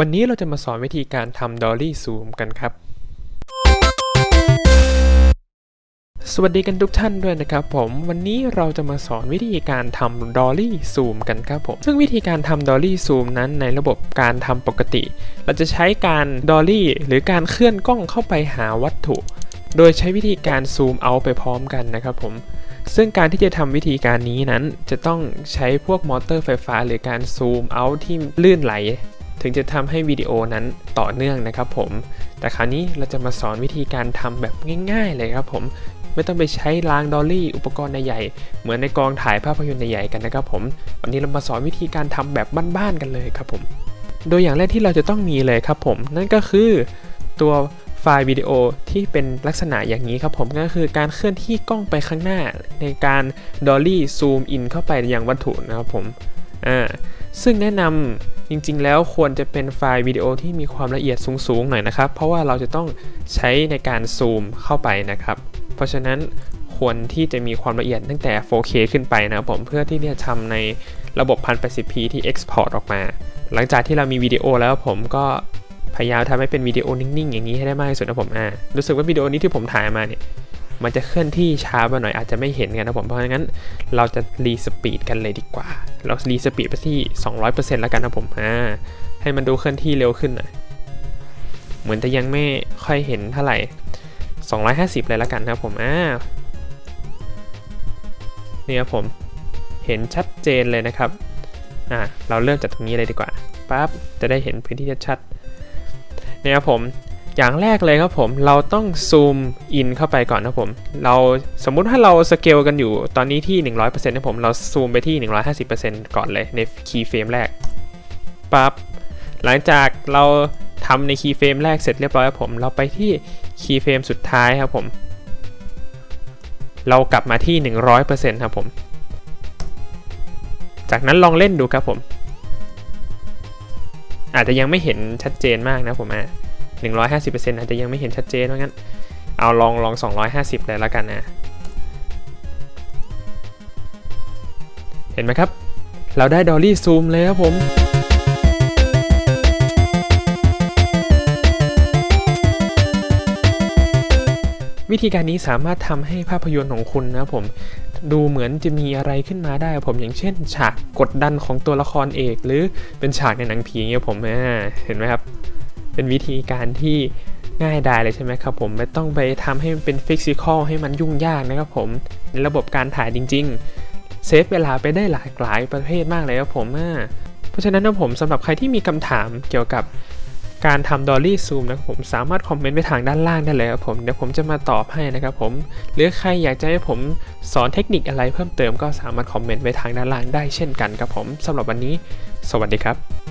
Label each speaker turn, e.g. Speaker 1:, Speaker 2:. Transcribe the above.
Speaker 1: วันนี้เราจะมาสอนวิธีการทำ Dolly Zoom กันครับ สวัสดีกันทุกท่านด้วยนะครับผมวันนี้เราจะมาสอนวิธีการทำ Dolly Zoom กันครับผมซึ่งวิธีการทำ Dolly Zoom นั้นในระบบการทำปกติ เราจะใช้การ Dolly หรือการเคลื่อนกล้องเข้าไปหาวัตถุ โดยใช้วิธีการซูมเอาไปพร้อมกันนะครับผมซึ่งการที่จะทำวิธีการนี้นั้นจะต้องใช้พวกมอเตอร์ไฟฟ้า หรือการซูมเอาที่ลื่นไหล ถึงจะทำให้วิดีโอนั้นต่อเนื่องนะครับผม แต่คราวนี้เราจะมาสอนวิธีการทำแบบง่ายๆเลยครับผม ไม่ต้องไปใช้รางดอลลี่อุปกรณ์ใหญ่ๆเหมือนในกองถ่ายภาพยนตร์ใหญ่ๆกันนะครับผม วันนี้เรามาสอนวิธีการทำแบบบ้านๆกันเลยครับผม โดยอย่างแรกที่เราจะต้องมีเลยครับผม นั่นก็คือตัวไฟล์วิดีโอที่เป็นลักษณะอย่างนี้ครับผมก็คือการเคลื่อนที่กล้องไปข้างหน้า ในการดอลลี่ซูมอินเข้าไปยังวัตถุนะครับผมอ่าซึ่งแนะนำ จริงๆ แล้วควรจะเป็นไฟล์วิดีโอที่มีความละเอียดสูงๆหน่อยนะครับ เพราะว่าเราจะต้องใช้ในการซูมเข้าไปนะครับ เพราะฉะนั้นควรที่จะมีความละเอียดตั้งแต่ 4K ขึ้นไปนะผมเพื่อที่จะทำในระบบ 1080p ที่ Export ออกมา หลังจากที่เรามีวิดีโอแล้วผมก็พยายามทำให้เป็นวิดีโอนิ่งๆ อย่างนี้ให้ได้มากที่สุดนะผมอ่ารู้สึกว่าวิดีโอนี้ที่ผมถ่ายมาเนี่ย มันจะเคลื่อนที่ช้าไปหน่อยอาจจะไม่เห็นกันนะผมเพราะงั้นเราจะรีสปีดกันเลยดีกว่า เรารีสปีดไปที่ 200%แล้วกันนะผมอ่าให้มันดูเคลื่อนที่เร็วขึ้นหน่อยเหมือนจะยังไม่ค่อยเห็นเท่าไหร่ 250 เลยแล้วกันนะครับผมอ่านี่ครับผมเห็นชัดเจนเลยนะครับอ่าเราเริ่มจากตรงนี้เลยดีกว่าปั๊บจะได้เห็นพื้นที่ชัดๆเนี่ยครับผม อย่างแรกเลยครับผมเราต้องซูมอินเข้าไปก่อนนะผมเราสมมุติถ้าเราสเกลกันอยู่ตอนนี้ที่ 100%นะผมเราซูมไปที่ 150%ก่อนเลยในคีย์เฟรมแรกปั๊บหลังจากเราทำในคีย์เฟรมแรกเสร็จเรียบร้อยครับผมเราไปที่คีย์เฟรมสุดท้ายครับผม เรากลับมาที่ 100%ครับผม จากนั้นลองเล่นดูครับผม อาจจะยังไม่เห็นชัดเจนมากนะผมอะ 150%อาจจะยังไม่เห็นชัดเจนเพราะงั้น เอาลองลอง 250 เลยแล้วกันนะ เห็นไหมครับ เราได้ดอลลี่ซูมเลยครับผมวิธีการนี้สามารถทำให้ภาพยนตร์ของคุณนะผมดูเหมือนจะมีอะไรขึ้นมาได้ผมอย่างเช่น ฉากกดดันของตัวละครเอก หรือเป็นฉากในหนังผีเงี้ยผมเห็นไหมครับ เป็นวิธีการที่ง่ายดายเลยใช่ไหมครับผมไม่ต้องไปทำให้มันเป็นฟิสิกอลให้มันยุ่งยากนะครับผมในระบบการถ่ายจริง ๆ เซฟเวลาไปได้หลากหลายประเภทมากเลยครับผมอ่าเพราะฉะนั้นนะผมสำหรับใครที่มีคำถามเกี่ยวกับการทำดอลลี่ซูมนะครับผมสามารถคอมเมนต์ไปทางด้านล่างได้เลยครับผมเดี๋ยวผมจะมาตอบให้นะครับผมหรือใครอยากจะให้ผมสอนเทคนิคอะไรเพิ่มเติมก็สามารถคอมเมนต์ไว้ทางด้านล่างได้เช่นกันครับผมสำหรับวันนี้ สวัสดีครับ